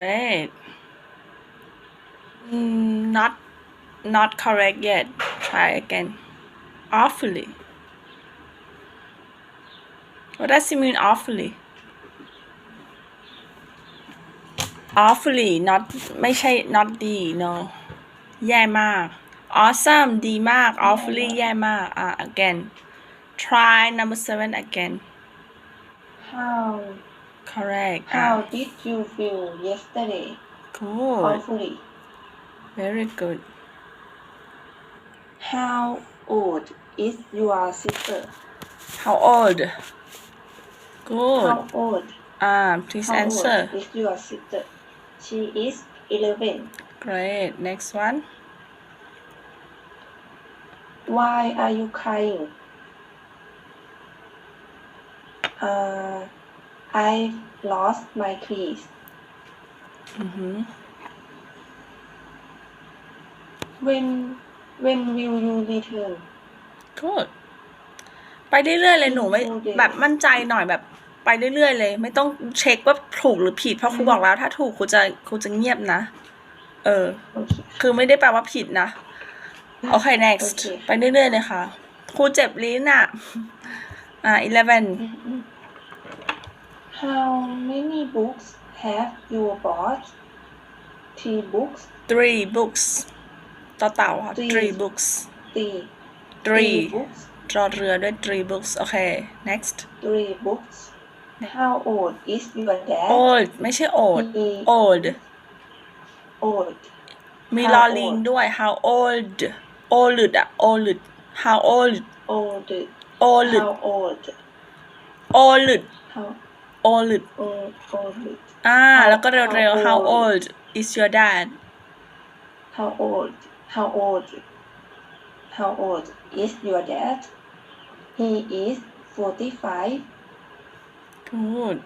Great. Mm, not not correct yet. Try again. Awfully. What does it mean awfully? Awfully not ไม่ใช่ not ดี no แย่มาก awesome ดีมาก awfully แย่มาก อ่ะ again try number seven again How correct How did you feel yesterday? good Awfully. very good How old is your sister? how old good How old? Ah, please How answer. old is your sister? She is 11. Great. Next one. Why are you crying? Uh, I lost my keys. Mm-hmm. When when will you return? Good. ไปเรื่อยๆเลยหนูไม่โอเคแบบมั่นใจหน่อยแบบไปเรื่อยๆเลย ไม่ต้องเช็คว่าถูกหรือผิดเพราะครูบอกแล้ว ถ้าถูกครูจะครูจะเงียบนะ เออ Okay. คือไม่ได้แปลว่าผิดนะ โอเค next โอเคไปเรื่อยๆเลยค่ะ ครูเจ็บลิ้นอะ อ่า eleven How many books have you bought? Three books. three books ต่อเต่าค่ะ Three three books Three. three books. รอเรือด้วย three books โอเค next Three books. How old is your dad? old ไม่ใช่ old He old old. มี How ลอลิง old? ด้วย how old old อะ old how old Old. old How old? old How old old? Old. อ่า How- แล้วก็เร็วๆ how how old is your dad How old? How old? How old is your dad? He is forty-five. good